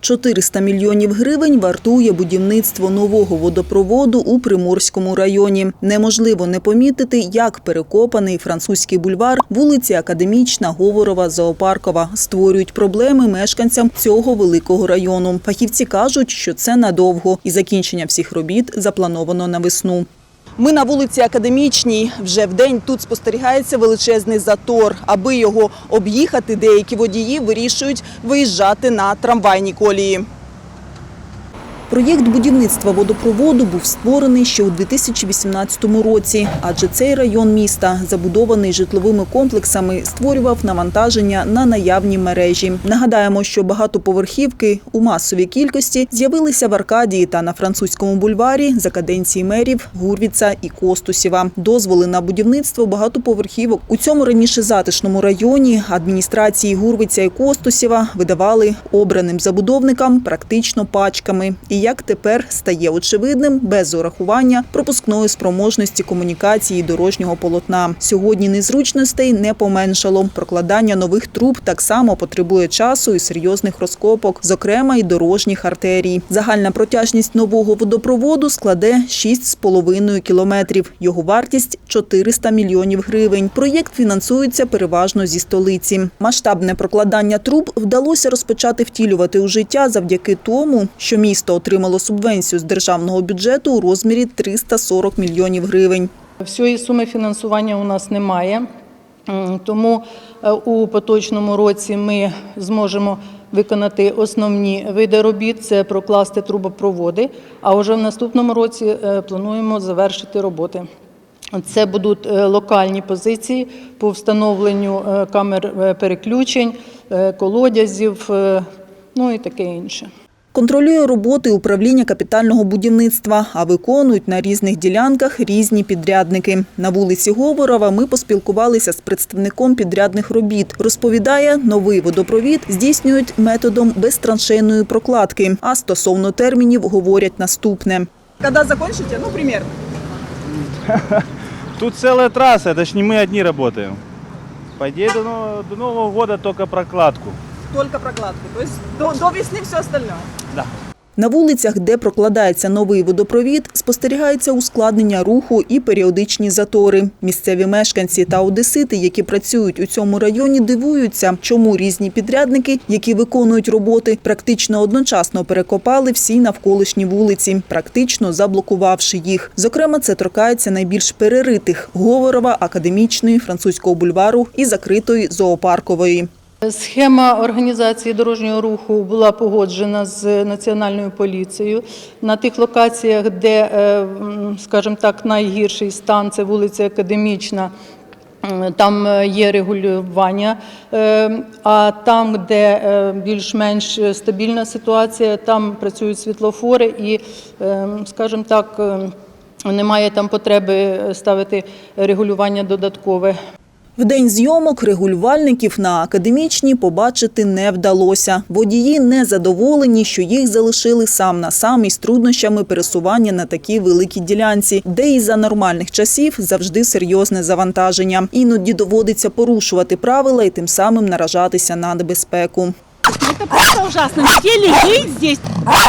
400 мільйонів гривень вартує будівництво нового водопроводу у Приморському районі. Неможливо не помітити, як перекопаний французький бульвар, вулиці Академічна, Говорова, Зоопаркова створюють проблеми мешканцям цього великого району. Фахівці кажуть, що це надовго, і закінчення всіх робіт заплановано на весну. Ми на вулиці Академічній. Вже в день тут спостерігається величезний затор. Аби його об'їхати, деякі водії вирішують виїжджати на трамвайні колії. Проєкт будівництва водопроводу був створений ще у 2018 році, адже цей район міста, забудований житловими комплексами, створював навантаження на наявні мережі. Нагадаємо, що багатоповерхівки у масовій кількості з'явилися в Аркадії та на французькому бульварі за каденції мерів Гурвіца і Костусєва. Дозволи на будівництво багатоповерхівок у цьому раніше затишному районі адміністрації Гурвиця і Костусєва видавали обраним забудовникам практично пачками. І як тепер стає очевидним, без урахування пропускної спроможності комунікації дорожнього полотна. Сьогодні незручностей не поменшало. Прокладання нових труб так само потребує часу і серйозних розкопок, зокрема й дорожніх артерій. Загальна протяжність нового водопроводу складе 6,5 кілометрів. Його вартість 400 мільйонів гривень. Проєкт фінансується переважно зі столиці. Масштабне прокладання труб вдалося розпочати втілювати у життя завдяки тому, що місто отримало субвенцію з державного бюджету у розмірі 340 мільйонів гривень. Всієї суми фінансування у нас немає, тому е, у поточному році ми зможемо виконати основні види робіт це прокласти трубопроводи. А вже в наступному році е, плануємо завершити роботи. Це будуть е, локальні позиції по встановленню камер переключень, колодязів, ну і таке інше. Контролює роботи управління капітального будівництва, а виконують на різних ділянках різні підрядники. На вулиці Говорова ми поспілкувалися з представником підрядних робіт. Розповідає, новий водопровід здійснюють методом безтраншейної прокладки. А стосовно термінів говорять наступне. Коли закінчите? Ну, примерно. Тут целая трасса, это ж не мы одни работаем. По до, но- до Нового года только прокладку. Тільки прокладку. Тобто до, до весни все остальне. Да. На вулицях, де прокладається новий водопровід, спостерігається ускладнення руху і періодичні затори. Місцеві мешканці та одесити, які працюють у цьому районі, дивуються, чому різні підрядники, які виконують роботи, практично одночасно перекопали всі навколишні вулиці, практично заблокувавши їх. Зокрема, це торкається найбільш переритих – Говорова, Академічної, Французького бульвару і закритої зоопаркової. Схема організації дорожнього руху була погоджена з національною поліцією на тих локаціях, де, е, скажімо так, найгірший стан це вулиця Академічна. Там е, є регулювання, Е, а там, де більш-менш стабільна ситуація, там працюють світлофори і, скажімо так, немає там потреби ставити регулювання додаткове. В день зйомок регулювальників на академічні побачити не вдалося. Водії не задоволені, що їх залишили сам на сам із труднощами пересування на такій великій ділянці, де і за нормальних часів завжди серйозне завантаження. Іноді доводиться порушувати правила і тим самим наражатися на небезпеку. Это просто ужасно. Метели есть здесь.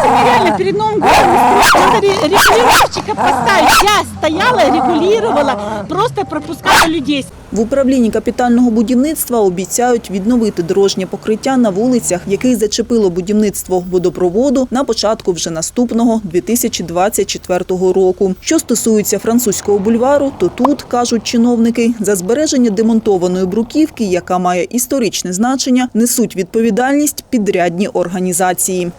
Реально, перед Новым годом надо регулировщика поставить. Я стояла, регулировала, просто пропускала людей. В управлінні капітального будівництва обіцяють відновити дорожнє покриття на вулицях, яких зачепило будівництво водопроводу на початку вже наступного 2024 року. Що стосується французького бульвару, то тут кажуть чиновники за збереження демонтованої бруківки, яка має історичне значення, несуть відповідальність підрядні організації.